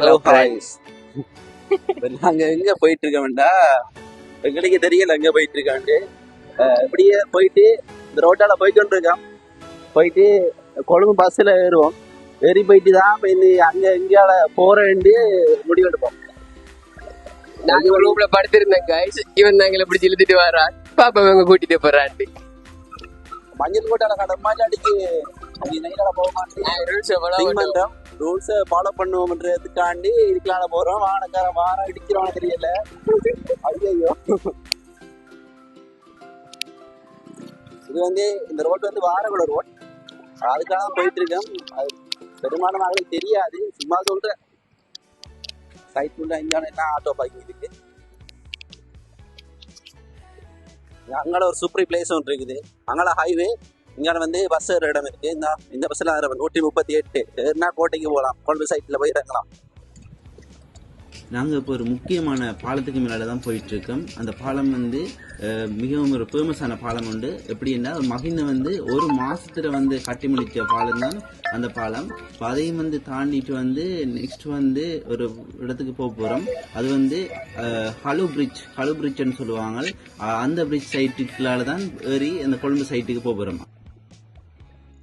Hello ஹாய்ஸ் நாங்க எங்க போயிட்டு இருக்கோம்டா எங்களுக்கு தெரியல எங்க போயிட்டு இருக்காண்டு இப்படியே போயிட்டு இந்த ரோட்டால போய்க்கொண்டு இருக்கோம் போயிட்டு கொழும்பு பஸ்ல ஏறுவோம். ஏறி போயிட்டு தான் இப்ப இந்த அங்க எங்கேயால போறேன்ட்டு முடிவெடுப்போம் நாங்க ரூம்ல படுத்திருந்தோம் guys. இவன் எங்களை பிடிச்சி இழுத்துட்டு வரான் பாப்பா இவங்க கூட்டிட்டு போறான்ட்டு. மஞ்சள் கோட்டால கடை மாதிரி அடிக்கு. நைட்டால போக மாட்டேன் ரூல்ஸை ஃபாலோ பண்ணுவோம்ன்றதுக்காண்டி இதுக்கான போகிறோம் வானக்கார வாரம் இடிக்கிறோம் தெரியல. ஐயோ இது வந்து இந்த ரோட் வந்து வாரகுல ரோட் அதுக்காக தான் போயிட்டு இருக்கேன் அது பெரும்பாலும் அவங்களுக்கு தெரியாது. சும்மா சொல்கிறேன் சைட் உள்ள இங்கே எல்லாம் ஆட்டோ பார்க்கிங் இருக்கு. அங்கே ஒரு சூப்பர் பிளேஸ் ஒன்று இருக்குது. அங்கே ஹைவே இங்கே வந்து பஸ் ஏற இடம் இருக்கு. இந்த இந்த பஸ்ல ஏற நூற்றி முப்பத்தி எட்டு. ஏறினா கோட்டைக்கு போகலாம். கொழும்பு சைட்ல போய் இறங்கலாம். நாங்கள் இப்போ ஒரு முக்கியமான பாலத்துக்கு மேலே தான் போயிட்டு இருக்கோம் அந்த பாலம் வந்து அஹ், மிகவும் ஒரு ஃபேமஸான பாலம் உண்டு. எப்படின்னா மகிந்த வந்து ஒரு மாசத்துல வந்து கட்டி முடித்த பாலம் தான் அந்த பாலம். இப்போ அதையும் வந்து தாண்டிட்டு வந்து நெக்ஸ்ட் வந்து ஒரு இடத்துக்கு போக போகிறோம் அது வந்து ஹலு பிரிட்ஜ் ஹலு பிரிட்ஜ்னு சொல்லுவாங்க. அந்த பிரிட்ஜ் சைட்டுக்குள்ளால தான் ஏறி அந்த கொழும்பு சைட்டுக்கு போக போகிறோம்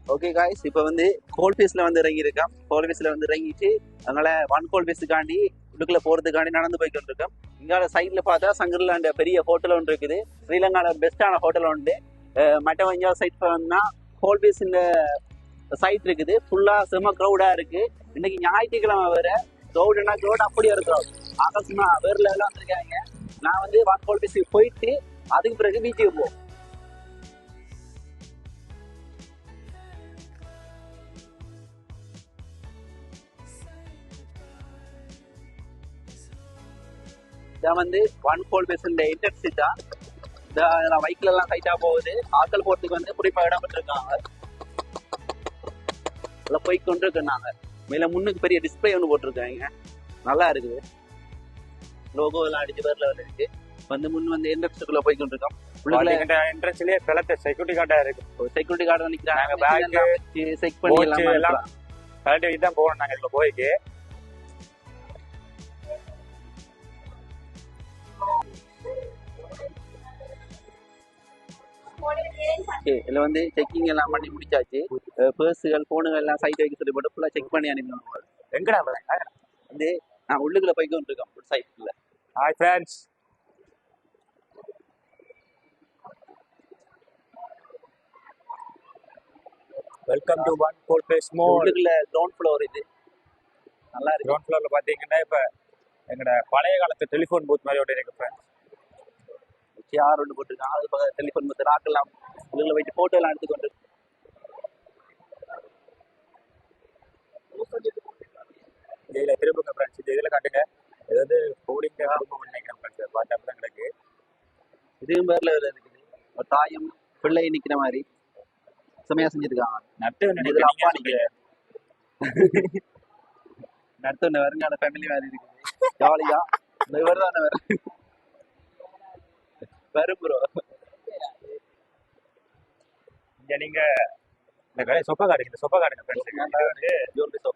ஓகே காய்ஸ் இப்போ வந்து கோல் ஃபீஸில் வந்து இறங்கியிருக்கேன் கோல் ஃபீஸில் வந்து இறங்கிட்டு அதனால ஒன் கோல் கோல்பேஸுக்காண்டி உள்ளுக்குள்ள போறதுக்காண்டி நடந்து போய்கிட்டு இருக்கோம் இங்கால சைட்ல பார்த்தா சங்கர்லாண்ட பெரிய ஹோட்டல் ஒன்று இருக்குது. ஸ்ரீலங்கால பெஸ்டான ஹோட்டல் உண்டு. அஹ் மற்ற சைட் வந்தா கோல் இந்த சைட் இருக்குது. ஃபுல்லா செம க்ரௌடா இருக்கு. இன்னைக்கு ஞாயிற்றுக்கிழமை வேற. க்ரௌடுனா க்ரௌட் அப்படியே இருக்கிறோம் ஆகாசமா வேர்ல எல்லாம் வந்திருக்காங்க. நான் வந்து ஒன் கோல் கோல்பேஸுக்கு போயிட்டு அதுக்கு பிறகு பீச்சுக்கு போவோம். இதான் வந்து ஒன் கோல் பேசுன்ற இன்டர்சி தான். இந்த பைக்ல எல்லாம் ஹைட்டா போகுது. ஆக்கல் போறதுக்கு வந்து குறிப்பா இடம் பெற்றிருக்காங்க அதில் போய் கொண்டு இருக்காங்க மேல முன்னுக்கு பெரிய டிஸ்பிளே ஒன்று போட்டிருக்காங்க. நல்லா இருக்குது. லோகோ எல்லாம் அடிச்சு பேர்ல இருக்கு வந்து முன் வந்து இண்டஸ்ட்ரிக்குள்ள போய் கொண்டு இருக்கோம் பாத்தீங்கன்னா என்ட்ரன்ஸ்லயே பிளத்த செக்யூரிட்டி கார்டா இருக்கு. செக்யூரிட்டி கார்டு நிக்கிறாங்க bag, செக் பண்ணி எல்லாம். கரெக்ட் இதுதான் போகணும் நாங்க இதுல போயிட்டு இதுல வந்து செக்கிங் எல்லாம் பண்ணி முடிச்சாச்சு. பர்ஸுகள் போனுகள் எல்லாம் சைட் வைக்க சொல்லி போட்டு ஃபுல்லா செக் பண்ணி அனுப்பிடுவாங்க எங்கடா வந்து நான் உள்ளுக்குள்ள போய் கொண்டு இருக்கேன் ஒரு சைட்ல hi friends welcome to one goal place mall உள்ளுக்குள்ள கிரவுண்ட் ஃப்ளோர் இது. நல்லா இருக்கு. கிரவுண்ட் ஃப்ளோர்ல பாத்தீங்கன்னா இப்ப எங்கட பழைய காலத்து டெலிஃபோன் பூத் மாதிரி ஒன்று இருக்கு ஃப்ரெண்ட்ஸ் சேர் ஒன்று போட்டிருக்காங்க. அது பக்கம் டெலிஃபோன் மற்ற ராக்கெல்லாம் உள்ளுக்குள்ள போயிட்டு போட்டோ எல்லாம் எடுத்துக்கொண்டு இதுல திரும்புங்க ஃப்ரெண்ட்ஸ் இது இதுல காட்டுங்க. இது வந்து கூலிங் ரூம் நினைக்கிறேன் ஃப்ரெண்ட்ஸ் பார்த்தா தான் கிடக்கு. இதுவும் பேர்ல வேற இருக்குது. ஒரு தாயும் பிள்ளை நிக்கிற மாதிரி. செமையா செஞ்சிருக்காங்க. நட்டு இதுல அப்பா நினைக்கிறேன் நிக்கிறேன். நடுத்த வருங்கால ஃபேமிலி மாதிரி இருக்குது. ஜாலியா. இந்த இவர். தானே வேற வரும் ப்ரோ இங்க நீங்க இந்த கடை சொப்பா காடுங்க இந்த சொப்பா காடுங்க ஃப்ரெண்ட்ஸ்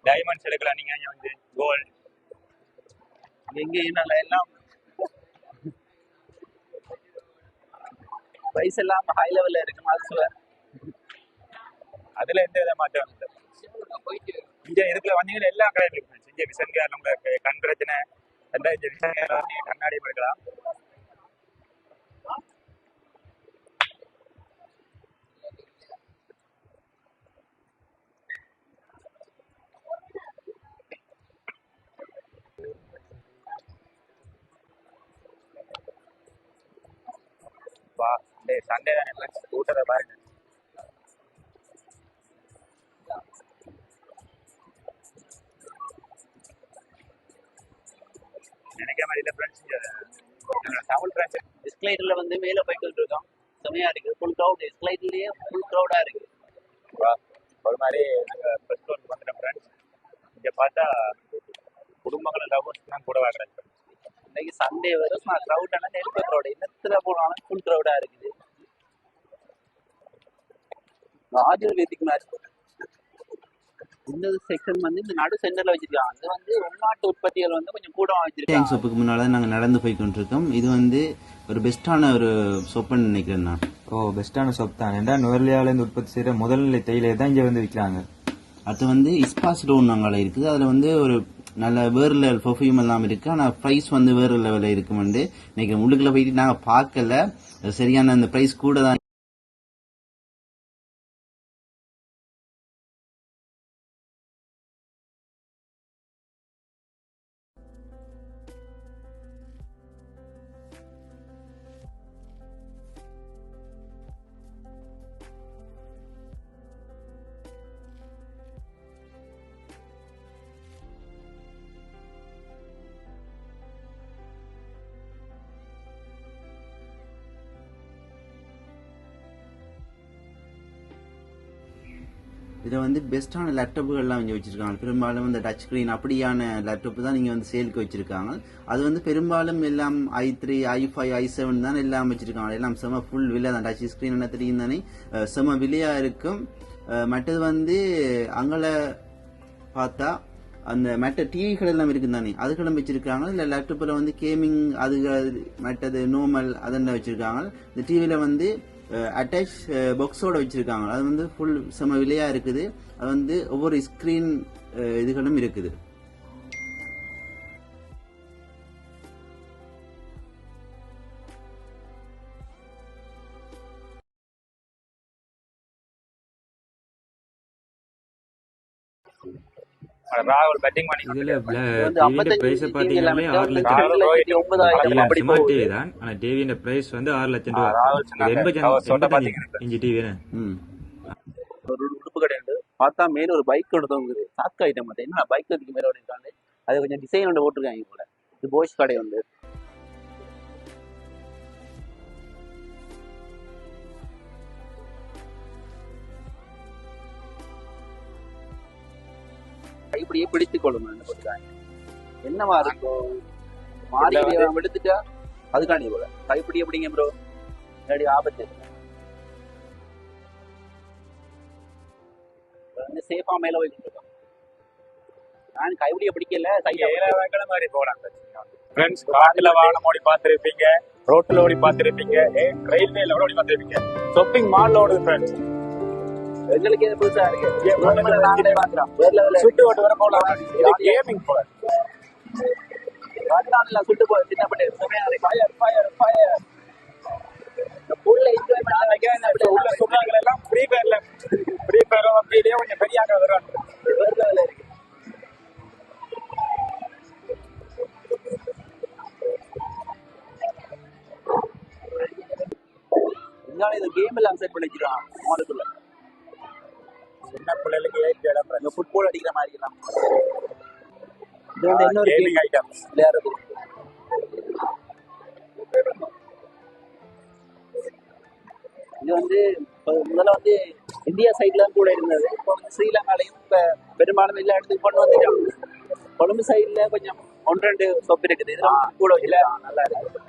டைமண்ட்ஸ் எடுக்கலாம் நீங்க இங்க வந்து கோல்ட் எங்க என்ன எல்லாம் பிரைஸ் எல்லாம் ஹை லெவல்ல இருக்கு மாசுவர் அதுல எந்த வித மாற்றம் இல்லை. இங்க இதுக்குள்ள வந்தீங்கன்னா எல்லா கடையும் இருக்கு. இங்க விசன் கேர் உங்களுக்கு கண் பிரச்சனை எல்லாம் இங்க விசன் கேர் நீங்க கண்ணாடி எடுக்கலாம் வா டேய் சண்டே தானே ஃப்ரெண்ட்ஸ் கூட்டத்தை பாருங்க நினைக்கிற மாதிரி இல்லை ஃப்ரெண்ட்ஸ் தமிழ் ஃப்ரெண்ட்ஸ் எஸ்கலேட்டர்ல வந்து மேல போய்க்கிட்டு இருக்கோம் செமையா இருக்கு. ஃபுல் க்ரௌட் எஸ்கலேட்டர்லயே ஃபுல் க்ரௌடா இருக்கு. வா ஒரு மாதிரி நாங்கள் ஃபர்ஸ்ட் ஒன் வந்துட்டோம் ஃப்ரெண்ட்ஸ் இங்கே பார்த்தா குடும்பங்கள் லவர்ஸ் தான் கூட வாங்குறாங்க. இன்னைக்கு சண்டே வரும். நான் க்ரௌட் ஆனால் நெருக்க க்ரௌட் என்னத்துல போனாலும் ஃபுல் க்ரௌடா இருக்குது. ஆஜர் வேதிக்கு மேட்ச் இந்த செக்ஷன் வந்து இந்த நடு சென்டர்ல வச்சிருக்காங்க. இது வந்து உள்நாட்டு உற்பத்திகள் வந்து கொஞ்சம் கூட வச்சிருக்காங்க ஷாப்புக்கு முன்னால் நாங்கள் நடந்து போய் கொண்டிருக்கோம் இது வந்து ஒரு பெஸ்ட்டான ஒரு ஷாப்புன்னு நினைக்கிறேன் நான். ஓ பெஸ்டான ஷாப் தான். ஏன்டா நுவர்லியாலேருந்து உற்பத்தி செய்கிற முதல்நிலை தேயிலை தான் இங்கே வந்து விற்கிறாங்க அது வந்து இஸ்பாஸ் லோன் அங்கே இருக்குது. அதில் வந்து ஒரு நல்ல வேறு லெவல் பர்ஃப்யூம் எல்லாம் இருக்கு. ஆனால் ப்ரைஸ் வந்து வேறு லெவலில் இருக்குமென்னு இன்னைக்கு உள்ளுக்குள்ள போயிட்டு நாங்கள் பார்க்கல. சரியான அந்த ப்ரைஸ் கூட தான் இதில் வந்து பெஸ்ட்டான லேப்டாப்புகள்லாம் இங்கே வச்சுருக்காங்க. பெரும்பாலும் இந்த டச் ஸ்க்ரீன் அப்படியான லேப்டாப் தான் நீங்கள் வந்து சேலுக்கு வச்சுருக்காங்க. அது வந்து பெரும்பாலும் எல்லாம் I three I five I seven தான் எல்லாம் வச்சுருக்காங்க. எல்லாம் செம ஃபுல் விலை தான். டச் ஸ்க்ரீன் என்ன தெரியும் தானே? செம விலையாக இருக்கும். மற்றது வந்து அங்கே பார்த்தா அந்த மற்ற டிவிகள் எல்லாம் இருக்குது தானே? அதுகளும் வச்சிருக்காங்க. இல்லை லேப்டாப்பில் வந்து கேமிங் அது மற்றது நோமல் அதெல்லாம் வச்சிருக்காங்க. இந்த டிவியில் வந்து அட்டாச் பாக்ஸோட வச்சிருக்காங்க. அது வந்து ஃபுல் செம விலையாக இருக்குது. அது வந்து ஒவ்வொரு ஸ்க்ரீன் இதுகளும் இருக்குது. ராகுல் பேட்டிங் பண்ணி இதுல இது வந்து டிவியோட 55 பிரைஸ் TV பாத்தீங்கன்னாலே எல்லாம் ஆறு லட்சம் டிவி தான். ஆனா டிவியோட பிரைஸ் வந்து ஆறு லட்சம் ரூபா. ராகுல் சொன்ன பாத்தீங்கன்னா. ஒரு உடுப்பு கடை உண்டு. பார்த்தா மேல ஒரு பைக் ஒன்று தொங்குது. சாக்கு ஐட்டம் என்ன பைக் அதுக்கு மேல ஒன்று இருக்காங்க அது கொஞ்சம் டிசைன் ஒன்று போட்டிருக்காங்க கூட இது போய்ஸ் கடை வந்து கைப்பிடியே பிடித்துக் கொள்ளும் போட்டிருக்காங்க என்னவா இருக்கும் மாறி எடுத்துட்டா அதுக்காண்டி போல. கைப்பிடி எப்படிங்க ப்ரோ முன்னாடி ஆபத்து. வந்து சேஃபா மேல போயிட்டு இருக்கோம். நான் கைப்பிடிய பிடிக்கல ஏழாயிரம் மாதிரி போகலாம் ஃப்ரெண்ட்ஸ் காட்டுல வாகனம் ஓடி பார்த்திருப்பீங்க. ரோட்ல ஓடி பார்த்திருப்பீங்க. ரயில்வேல ஓடி பார்த்திருப்பீங்க. ஷாப்பிங் மால்ல ஓடுது ஃப்ரெண்ட்ஸ் எங்களுக்கு இது புதுசா இருக்கு. சுட்டு ஓட்டு வர இது கேமிங் போல சுட்டு போய் சின்ன பண்ணி ஃபயர் ஃபயர் ஃபயர் இந்த புல்ல என்ஜாய் இப்ப உள்ள சொன்னாங்க எல்லாம் ஃப்ரீ ஃபயர்ல ஃப்ரீ ஃபயர் அப்படியே கொஞ்சம் பெரிய ஆக வருவாங்க வேற லெவல்ல இருக்கு. இதனால இந்த கேம் எல்லாம் செட் பண்ணி வச்சிருக்கான் மாலுக்குள்ள சின்ன பிள்ளைகளுக்கு இடம் இந்த ஃபுட்பால் அடிக்கிற மாதிரி எல்லாம் இது வந்து இன்னொரு கேமிங் விளையாடுறது. இது வந்து முதல்ல வந்து இந்தியா சைட்ல கூட இருந்தது. இப்போ வந்து ஸ்ரீலங்காலையும் இப்ப பெரும்பாலும் எல்லா இடத்துக்கும் கொண்டு வந்துட்டாங்க கொழும்பு சைடுல கொஞ்சம் ஒன்று ரெண்டு சொப்பு இருக்குது. இதுல வந்து கூட இல்ல நல்லா இருக்கு.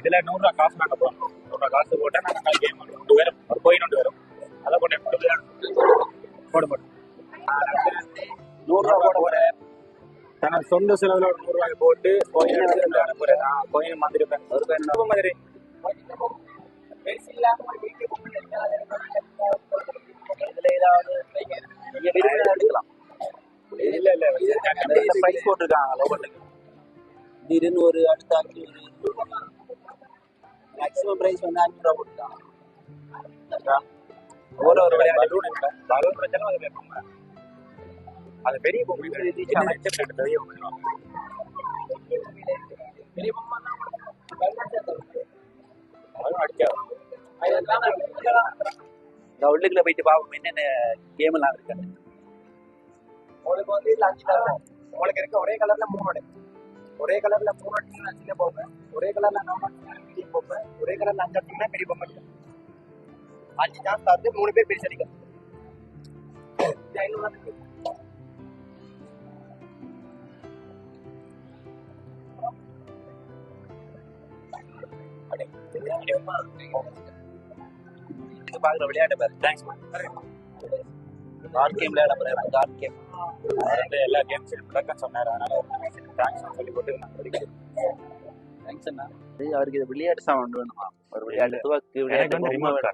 இதுல நூறு ரூபா காசு நாங்க போறோம். நூறு ரூபா காசு போட்டா நாங்க கேம் கொண்டு வரும் ஒரு வரும். போடு போடு நூறு ரூபா கூட போட தனது சொந்த செலவுல ஒரு நூறு ரூபாய் போட்டு கோயின் மாதிரி ஒரு பேர் மாதிரி இல்ல இல்ல பிரைஸ் போட்டிருக்காங்க ஒவ்வொன்றுக்கு திடீர்னு ஒரு அடுத்த அஞ்சூறு மேக்ஸிமம் பிரைஸ் வந்து அஞ்சு ரூபா போட்டுருக்காங்க ஒரு ஒரு விளையாட்டு பிரச்சனை அது அது பெரிய பொம்மை சின்ன பெரிய பொம்மை இந்த உள்ளுக்குள்ள போயிட்டு பாவம் என்னென்ன கேம் எல்லாம் இருக்கு உங்களுக்கு வந்து இதுல அஞ்சு கலர் உங்களுக்கு இருக்க ஒரே கலர்ல மூணு ஒரே கலர்ல மூணு அடிச்சுன்னா சின்ன பொம்மை ஒரே கலர்ல நம்ம பெரிய பொம்மை ஒரே கலர்ல அஞ்சு அடிச்சுன்னா பெரிய பொம்மை அஞ்சு சான்ஸ் வந்து மூணு பேர் இருக்கு. இது பாக்குற விளையாட்டு பாரு. தேங்க்ஸ் கார்ட் கேம் விளையாட போறேன். கார்ட் கேம் வந்து எல்லா கேம்ஸையும் விளக்கம் சொன்னார். அதனால தேங்க்ஸ் சொல்லி போட்டு நான் படிக்கிறேன். தேங்க்ஸ் அண்ணா. அவருக்கு இது விளையாட்டு சாமான் வேணுமா? ஒரு விளையாட்டு எனக்கு வந்து ரிமோட்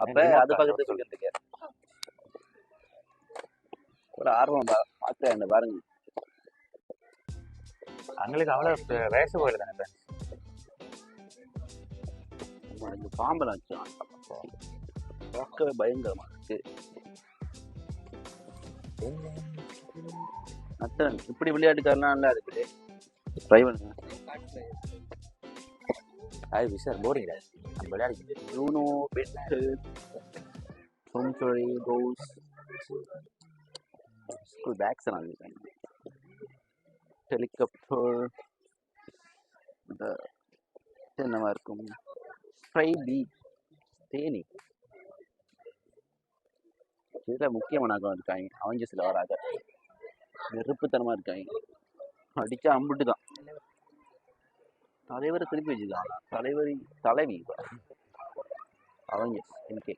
அப்ப அது பக்கத்து பக்கத்துக்கு ஒரு ஆர்வம் பா- பாக்குறேன் பாருங்க. அவங்களுக்கு அவ்வளவு வயசு போயிடுது தானே பாம்பெல்லாம் வச்சுக்கலாம் பார்க்கவே பயங்கரமா இருக்கு. அத்தன் இப்படி விளையாட்டுக்காரலாம் நல்லா இருக்குது ட்ரை பண்ணுங்க விஷயம் போரிங் விளையாடிக்கிட்டு யூனோ பெட்டு சொம்பொழி கோஸ் ஸ்கூல் பேக்ஸ் நான் இருக்காங்க ஹெலிகாப்டர் இந்த என்னவா இருக்கும் ஃப்ரை பீ தேனி இதில் முக்கியமானவங்க இருக்காங்க சில வராங்க நெருப்புத்தனமாக இருக்காங்க அடிச்சா அம்புட்டு தான் தலைவரை திருப்பி வச்சுக்காங்க தலைவரி தலைவி அவங்க என்கே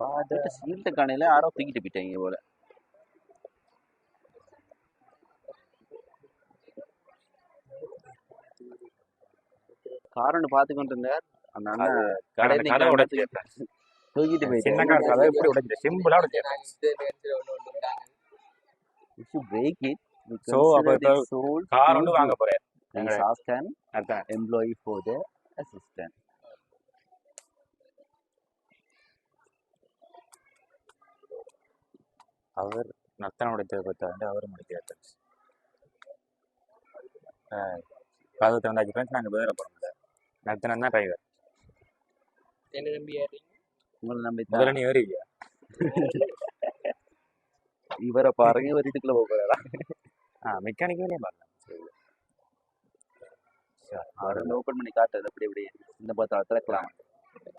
பார்த்துட்டு சீல்ட்ட காணையில யாரோ தூக்கிட்டு போயிட்டாங்க போல காரன்னு பார்த்து கொண்டு இருந்தார் அந்த அண்ணன் தூக்கிட்டு உடைச்சு சிம்பிளா it, we So, அப்ப கார் வந்து. வாங்க போறேன் Please ask an அதான் employee for the assistant. அவர் நத்தன உடைச்சதை பார்த்தா வந்து அவர் முடிக்கிறார் கதவு திறந்தாச்சு ஃப்ரெண்ட்ஸ் நாங்கள் வேற போகிறோம் இல்லை. நத்தனம் தான் டிரைவர் என்ன தம்பி ஏறி உங்களை நம்பி முதல்ல நீ ஏறிவியா இவரை பாருங்க இவர் இதுக்குள்ள போக போறாரா? ஆ மெக்கானிக் வேலையும் வந்து ஓபன் பண்ணி காட்டுறது அப்படி இப்படி. இந்த பார்த்தா திறக்கலாம்.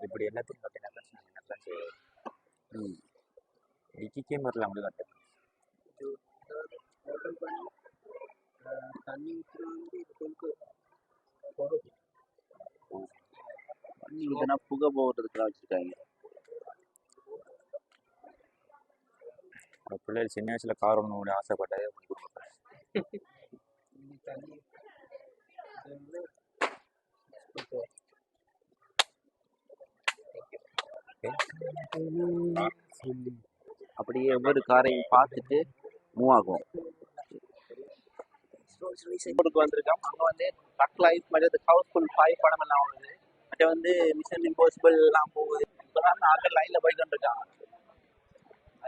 இப்படி எல்லாத்தையும் பார்த்தீங்கன்னா நல்லா செய்யுது ம். டிக்கிக்கே வரலாம் அப்படி காட்டு பண்ணி இதுனா புகை போடுறதுக்குலாம் வச்சிருக்காங்க. பிள்ளைகள் சின்ன வயசுல கார் ஒன்று ஆசைப்பட்டதே பண்ணி கொடுப்பேன் அப்படியே ஒவ்வொரு காரையும் பார்த்துட்டு மூவ் ஆகும். ஊருக்கு வந்திருக்கோம் அங்கே வந்து கட் லைஃப் மற்ற ஹவுஸ்ஃபுல் ஃபைவ் படம் எல்லாம் வருது. மற்ற வந்து மிஷன் இம்பாசிபிள் எல்லாம் போகுது. இப்பதான் ஆட்கள் லைனில் போய் கொண்டிருக்காங்க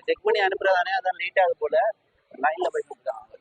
செக் பண்ணி அனுப்புறதானே அதான் லேட் ஆகுது போல. லைனில் போய் கொடுத்தாங்க